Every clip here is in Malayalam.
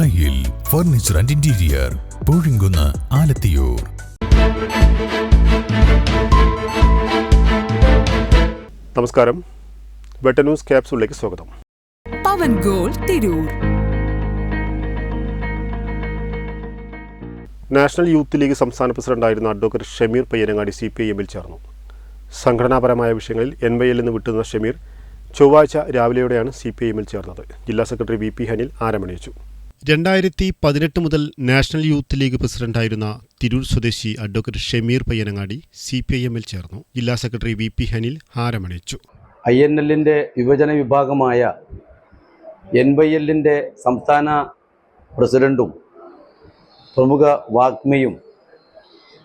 Thayyil furniture and interior Poozhinkunnu Alathiyur. നമസ്കാരം. വെട്ട ന്യൂസ് ക്യാപ്സൂളിലേക്ക് സ്വാഗതം. പവൻ ഗോൾ തിരൂർ. നാഷണൽ യൂത്ത് ലീഗ് സംസ്ഥാന പ്രസിഡന്റായിരുന്ന advocate Shameer Payyanangadi C P I എമ്മിൽ ചേർന്നു. സംഘടനാപരമായ വിഷയങ്ങളിൽ എൻ വൈ നിന്ന് വിട്ടുന്ന ഷമീർ ചൊവ്വാഴ്ച രാവിലെയോടെയാണ് സി പി ഐ എമ്മിൽ ചേർന്നത്. ജില്ലാ സെക്രട്ടറി വി പി ഹനിൽ ആരമണിയിച്ചു. രണ്ടായിരത്തി പതിനെട്ട് മുതൽ നാഷണൽ യൂത്ത് ലീഗ് പ്രസിഡന്റായിരുന്ന തിരൂർ സ്വദേശി advocate Shameer Payyanangadi C P I എമ്മിൽ ചേർന്നു. ജില്ലാ സെക്രട്ടറി വി പി ഹനിൽ ഹാരമണിച്ചു. ഐ എൻ എല്ലിന്റെ യുവജന വിഭാഗമായ എൻ വൈ എല്ലിന്റെ സംസ്ഥാന പ്രസിഡന്റും പ്രമുഖ വാഗ്മിയും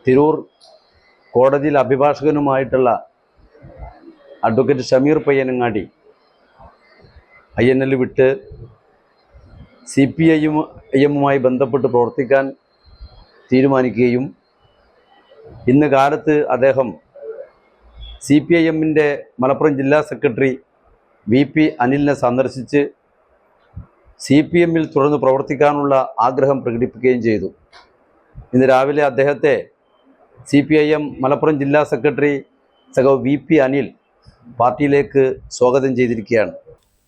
തിരൂർ കോടതിയിൽ അഭിഭാഷകനുമായിട്ടുള്ള advocate Shameer Payyanangadi I N L വിട്ട് സി പി ഐ എമ്മുമായി ബന്ധപ്പെട്ട് പ്രവർത്തിക്കാൻ തീരുമാനിക്കുകയും ഇന്ന് കാലത്ത് അദ്ദേഹം സി പി ഐ എമ്മിന്റെ മലപ്പുറം ജില്ലാ സെക്രട്ടറി വി പി അനിലിനെ സന്ദർശിച്ച് സി പി എമ്മിൽ തുടർന്ന് പ്രവർത്തിക്കാനുള്ള ആഗ്രഹം പ്രകടിപ്പിക്കുകയും ചെയ്തു. ഇന്ന് രാവിലെ അദ്ദേഹത്തെ C P I M Malappuram ജില്ലാ സെക്രട്ടറി സഹോ വി പി അനിൽ പാർട്ടിയിലേക്ക് സ്വാഗതം ചെയ്തിരിക്കുകയാണ്.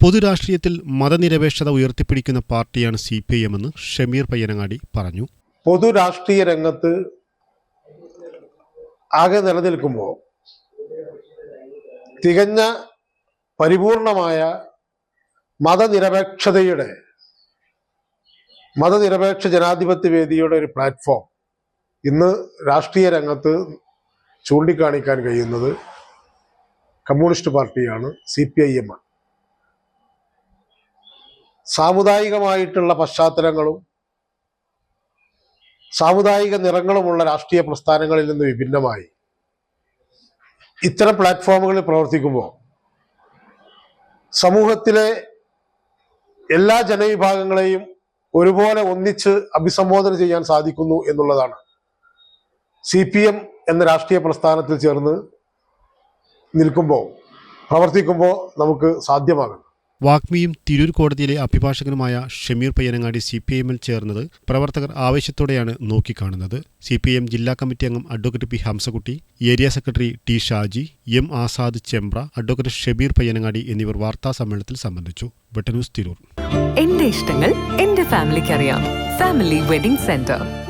പൊതുരാഷ്ട്രീയത്തിൽ മതനിരപേക്ഷത ഉയർത്തിപ്പിടിക്കുന്ന പാർട്ടിയാണ് സി പി ഐ എന്ന് ഷമീർ പയ്യനങ്ങാടി പറഞ്ഞു. പൊതുരാഷ്ട്രീയ രംഗത്ത് ആകെ നിലനിൽക്കുമ്പോൾ തികഞ്ഞ പരിപൂർണമായ മതനിരപേക്ഷതയുടെ മതനിരപേക്ഷ ജനാധിപത്യ വേദിയുടെ ഒരു പ്ലാറ്റ്ഫോം ഇന്ന് രാഷ്ട്രീയ രംഗത്ത് ചൂണ്ടിക്കാണിക്കാൻ കഴിയുന്നത് കമ്മ്യൂണിസ്റ്റ് പാർട്ടിയാണ് സി പി ഐ എം ആണ്. സാമുദായികമായിട്ടുള്ള പശ്ചാത്തലങ്ങളും സാമുദായിക നിറങ്ങളുമുള്ള രാഷ്ട്രീയ പ്രസ്ഥാനങ്ങളിൽ നിന്ന് വിഭിന്നമായി ഇത്തരം പ്ലാറ്റ്ഫോമുകളിൽ പ്രവർത്തിക്കുമ്പോൾ സമൂഹത്തിലെ എല്ലാ ജനവിഭാഗങ്ങളെയും ഒരുപോലെ ഒന്നിച്ച് അഭിസംബോധന ചെയ്യാൻ സാധിക്കുന്നു എന്നുള്ളതാണ്. സി പി എം എന്ന രാഷ്ട്രീയ പ്രസ്ഥാനത്തിൽ ചേർന്ന് നിൽക്കുമ്പോൾ പ്രവർത്തിക്കുമ്പോൾ നമുക്ക് സാധ്യമാകുന്നത്. വാഗ്മിയും തിരൂർ കോടതിയിലെ അഭിഭാഷകനുമായ ഷമീർ പയ്യനങ്ങാടി സി പി എമ്മിൽ ചേർന്നത് പ്രവർത്തകർ ആവേശത്തോടെയാണ് നോക്കിക്കാണുന്നത്. സി പി എം ജില്ലാ കമ്മിറ്റി അംഗം advocate P Hamsakutty area secretary T Shaji M Azad Chembra advocate Shabeer Payyanangadi എന്നിവർ വാർത്താ സമ്മേളനത്തിൽ സംബന്ധിച്ചു. വെട്ടന്യൂസ് തിരൂർ. എന്റെ ഇഷ്ടങ്ങൾ എന്റെ ഫാമിലിക്ക് അറിയാം ഫാമിലി വെഡിംഗ് സെന്റർ.